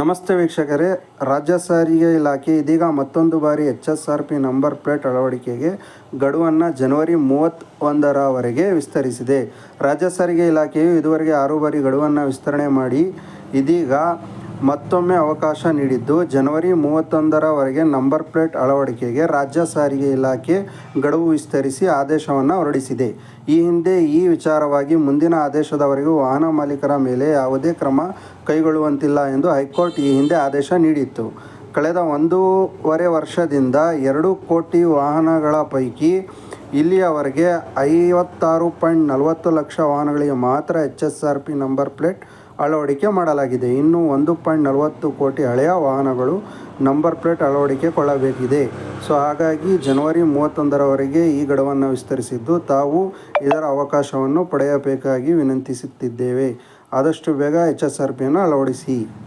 ನಮಸ್ತೆ ವೀಕ್ಷಕರೇ. ರಾಜ್ಯ ಸಾರಿಗೆ ಇಲಾಖೆ ಇದೀಗ ಮತ್ತೊಂದು ಬಾರಿ H S R P number plate ಅಳವಡಿಕೆಗೆ ಗಡುವನ್ನು ಜನವರಿ ಮೂವತ್ತೊಂದರವರೆಗೆ ವಿಸ್ತರಿಸಿದೆ. ರಾಜ್ಯ ಸಾರಿಗೆ ಇಲಾಖೆಯು ಇದುವರೆಗೆ ಆರು ಬಾರಿ ಗಡುವನ್ನು ವಿಸ್ತರಣೆ ಮಾಡಿ, ಇದೀಗ ಮತ್ತೊಮ್ಮೆ ಅವಕಾಶ ನೀಡಿದ್ದು, ಜನವರಿ ಮೂವತ್ತೊಂದರವರೆಗೆ ನಂಬರ್ ಪ್ಲೇಟ್ ಅಳವಡಿಕೆಗೆ ರಾಜ್ಯ ಸಾರಿಗೆ ಇಲಾಖೆ ಗಡುವು ವಿಸ್ತರಿಸಿ ಆದೇಶವನ್ನು ಹೊರಡಿಸಿದೆ. ಈ ಹಿಂದೆ ಈ ವಿಚಾರವಾಗಿ ಮುಂದಿನ ಆದೇಶದವರೆಗೂ ವಾಹನ ಮಾಲೀಕರ ಮೇಲೆ ಯಾವುದೇ ಕ್ರಮ ಕೈಗೊಳ್ಳುವಂತಿಲ್ಲ ಎಂದು ಹೈಕೋರ್ಟ್ ಈ ಹಿಂದೆ ಆದೇಶ ನೀಡಿತ್ತು. ಕಳೆದ ಒಂದೂವರೆ ವರ್ಷದಿಂದ ಎರಡು ಕೋಟಿ ವಾಹನಗಳ ಪೈಕಿ ಇಲ್ಲಿಯವರೆಗೆ ಐವತ್ತಾರು ಪಾಯಿಂಟ್ ನಲವತ್ತು ಲಕ್ಷ ವಾಹನಗಳಿಗೆ ಮಾತ್ರ H S R P number plate ಅಳವಡಿಕೆ ಮಾಡಲಾಗಿದೆ. ಇನ್ನು ಒಂದು ಪಾಯಿಂಟ್ ನಲವತ್ತು ಕೋಟಿ ಹಳೆಯ ವಾಹನಗಳು ನಂಬರ್ ಪ್ಲೇಟ್ ಅಳವಡಿಕೆ ಕೊಳ್ಳಬೇಕಿದೆ. ಸೊ, ಹಾಗಾಗಿ ಜನವರಿ ಮೂವತ್ತೊಂದರವರೆಗೆ ಈ ಗಡುವನ್ನು ವಿಸ್ತರಿಸಿದ್ದು ತಾವು ಇದರ ಅವಕಾಶವನ್ನು ಪಡೆಯಬೇಕಾಗಿ ವಿನಂತಿಸುತ್ತಿದ್ದೇವೆ. ಆದಷ್ಟು ಬೇಗ ಎಚ್ ಎಸ್ ಆರ್ ಪಿಯನ್ನು ಅಳವಡಿಸಿ.